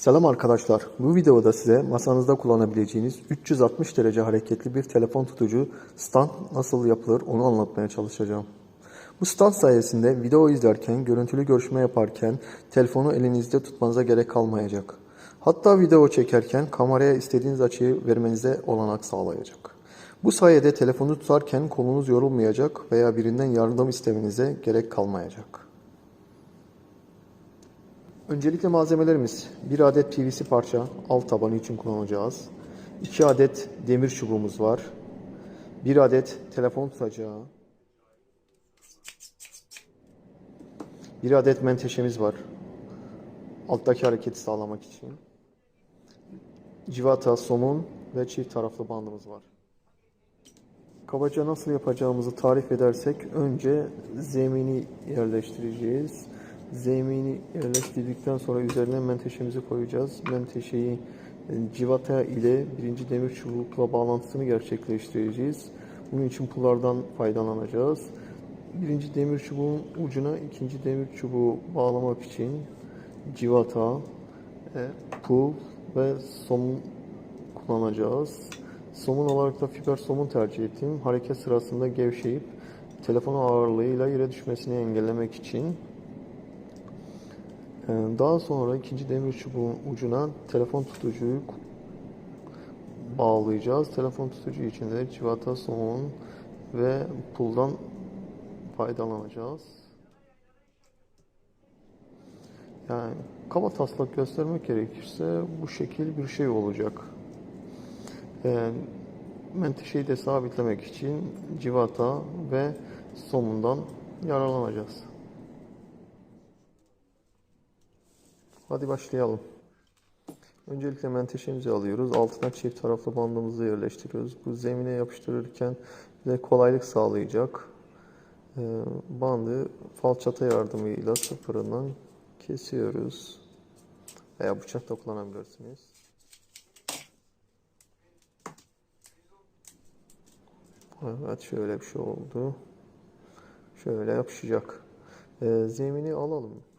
Selam arkadaşlar. Bu videoda size masanızda kullanabileceğiniz 360 derece hareketli bir telefon tutucu stand nasıl yapılır onu anlatmaya çalışacağım. Bu stand sayesinde video izlerken, görüntülü görüşme yaparken telefonu elinizde tutmanıza gerek kalmayacak. Hatta video çekerken kameraya istediğiniz açıyı vermenize olanak sağlayacak. Bu sayede telefonu tutarken kolunuz yorulmayacak veya birinden yardım istemenize gerek kalmayacak. Öncelikle malzemelerimiz 1 adet PVC parça alt tabanı için kullanacağız. 2 adet demir çubuğumuz var. 1 adet telefon tutacağı. 1 adet menteşemiz var. Alttaki hareketi sağlamak için. Civata, somun ve çift taraflı bandımız var. Kabaca nasıl yapacağımızı tarif edersek önce zemini yerleştireceğiz. Zemini yerleştirdikten sonra üzerine menteşemizi koyacağız. Menteşeyi e, civata ile birinci demir çubukla bağlantısını gerçekleştireceğiz. Bunun için pullardan faydalanacağız. Birinci demir çubuğun ucuna ikinci demir çubuğu bağlamak için civata, e, pul ve somun kullanacağız. Somun olarak da fiber somun tercih ettim. Hareket sırasında gevşeyip telefon ağırlığıyla yere düşmesini engellemek için. Ee, Daha sonra ikinci demir çubuğun ucuna telefon tutucuyu bağlayacağız. Telefon tutucu için de civata, ve puldan faydalanacağız. Yani kaba taslak göstermek gerekirse bu şekil bir şey olacak. Ee, menteşeyi de sabitlemek için civata ve somundan yararlanacağız. Hadi başlayalım. Öncelikle menteşemizi alıyoruz. Altına çift taraflı bandımızı yerleştiriyoruz. Bu zemine yapıştırırken bize kolaylık sağlayacak. Ee, bandı falçata yardımıyla sıfırından kesiyoruz. Veya bıçak da kullanabilirsiniz. Evet şöyle bir şey oldu. Şöyle yapışacak. Ee, zemini alalım.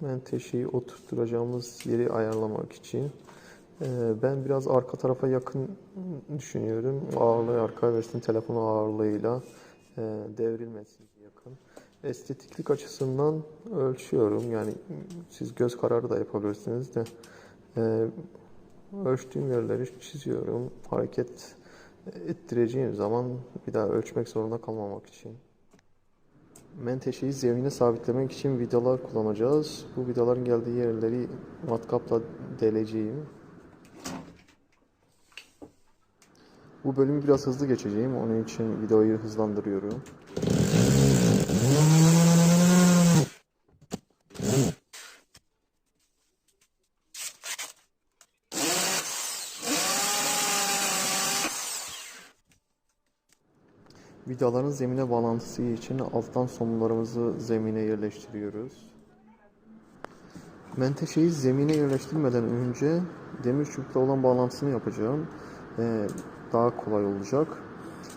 Menteşeyi oturtturacağımız yeri ayarlamak için e, ben biraz arka tarafa yakın düşünüyorum. Ağırlığı arka versin telefonu ağırlığıyla e, devrilmesi yakın. Estetiklik açısından ölçüyorum. Yani siz göz kararı da yapabilirsiniz de e, ölçtüğüm yerleri çiziyorum. Hareket ettireceğim zaman bir daha ölçmek zorunda kalmamak için. Menteşeyi zemine sabitlemek için vidalar kullanacağız. Bu vidaların geldiği yerleri matkapla deleceğim. Bu bölümü biraz hızlı geçeceğim. Onun için videoyu hızlandırıyorum. Vidaların zemine bağlantısı için alttan somunlarımızı zemine yerleştiriyoruz. Menteşeyi zemine yerleştirmeden önce demir çubukla olan bağlantısını yapacağım. Ee, daha kolay olacak.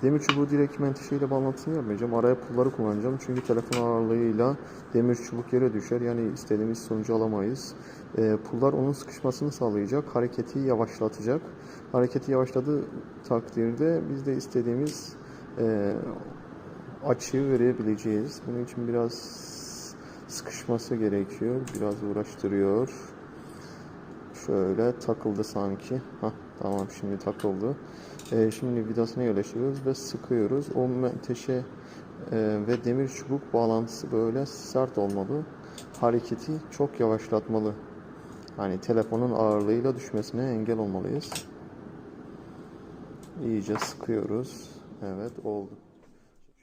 Demir çubuğu direkt menteşeyle bağlantısını yapmayacağım. Araya pulları kullanacağım. Çünkü telefon ağırlığıyla demir çubuk yere düşer. Yani istediğimiz sonucu alamayız. Ee, pullar onun sıkışmasını sağlayacak. Hareketi yavaşlatacak. Hareketi yavaşladığı takdirde biz de istediğimiz e, açıyı verebileceğiz. Bunun için biraz sıkışması gerekiyor. Biraz uğraştırıyor. Şöyle takıldı sanki. Hah, tamam şimdi takıldı. E, şimdi vidasını yerleştiriyoruz ve sıkıyoruz. O menteşe e, ve demir çubuk bağlantısı böyle sert olmalı. Hareketi çok yavaşlatmalı. Hani telefonun ağırlığıyla düşmesine engel olmalıyız. İyice sıkıyoruz. Evet oldu.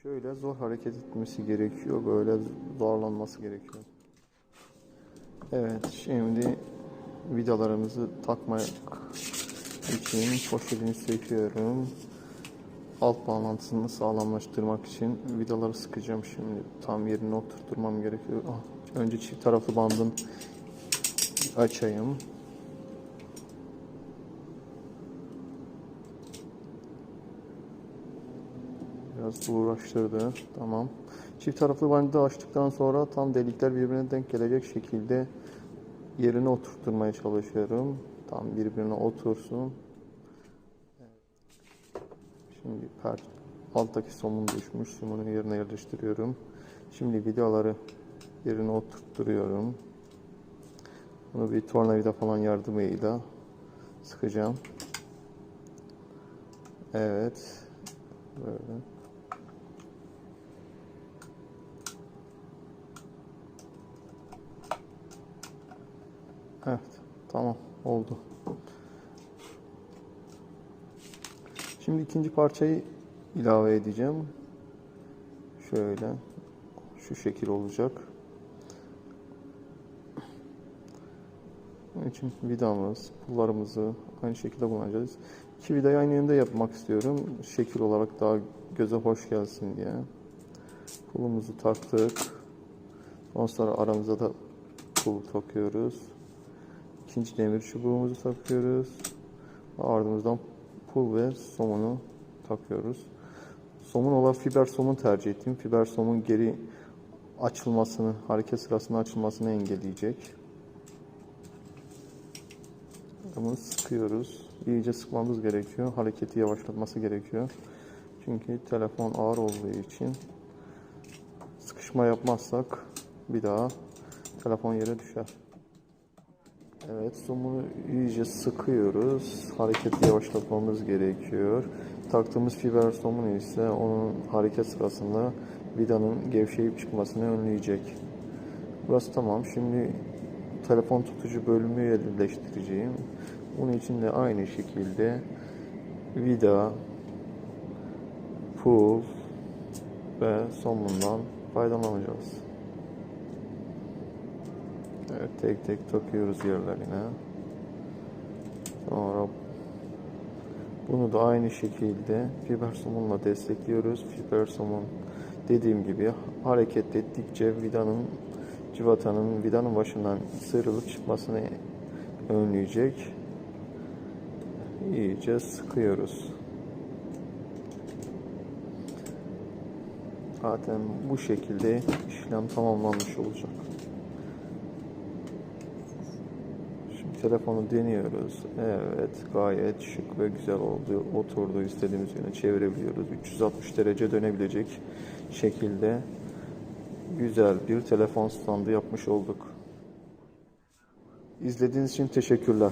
Şöyle zor hareket etmesi gerekiyor. Böyle zorlanması gerekiyor. Evet şimdi vidalarımızı takmak için poşetini söküyorum. Alt bağlantısını sağlamlaştırmak için vidaları sıkacağım şimdi. Tam yerine oturtmam gerekiyor. Ah, Önce çift taraflı bandın açayım. Biraz uğraştırdı. Tamam. Çift taraflı bandı açtıktan sonra tam delikler birbirine denk gelecek şekilde yerine oturtmaya çalışıyorum. Tam birbirine otursun. Şimdi per alttaki somun düşmüş. Somunu yerine yerleştiriyorum. Şimdi vidaları yerine oturtturuyorum. Bunu bir tornavida falan yardımıyla sıkacağım. Evet. Böyle. Evet. Tamam. Oldu. Şimdi ikinci parçayı ilave edeceğim. Şöyle. Şu şekil olacak. Bunun için vidamız, pullarımızı aynı şekilde kullanacağız. İki vidayı aynı yönde yapmak istiyorum. Şekil olarak daha göze hoş gelsin diye. Pulumuzu taktık. Ondan sonra aramıza da pul takıyoruz. İkinci demir çubuğumuzu takıyoruz. Ardımızdan pul ve somunu takıyoruz. Somun olarak fiber somun tercih ettim. Fiber somun geri açılmasını, hareket sırasında açılmasını engelleyecek. Bunu sıkıyoruz. İyice sıkmamız gerekiyor. Hareketi yavaşlatması gerekiyor. Çünkü telefon ağır olduğu için sıkışma yapmazsak bir daha telefon yere düşer. Evet, somunu iyice sıkıyoruz. Hareketi yavaşlatmamız gerekiyor. Taktığımız fiber somunu ise onun hareket sırasında vidanın gevşeyip çıkmasını önleyecek. Burası tamam. Şimdi telefon tutucu bölümü yerleştireceğim. Bunun için de aynı şekilde vida, pul ve somundan faydalanacağız. Evet tek tek takıyoruz yerlerine. Sonra bunu da aynı şekilde fiber somunla destekliyoruz. Fiber somun dediğim gibi hareket ettikçe vidanın civatanın vidanın başından sıyrılıp çıkmasını önleyecek. İyice sıkıyoruz. Zaten bu şekilde işlem tamamlanmış olacak. Telefonu deniyoruz. Evet gayet şık ve güzel oldu. Oturdu istediğimiz yöne çevirebiliyoruz. 360 derece dönebilecek şekilde güzel bir telefon standı yapmış olduk. İzlediğiniz için teşekkürler.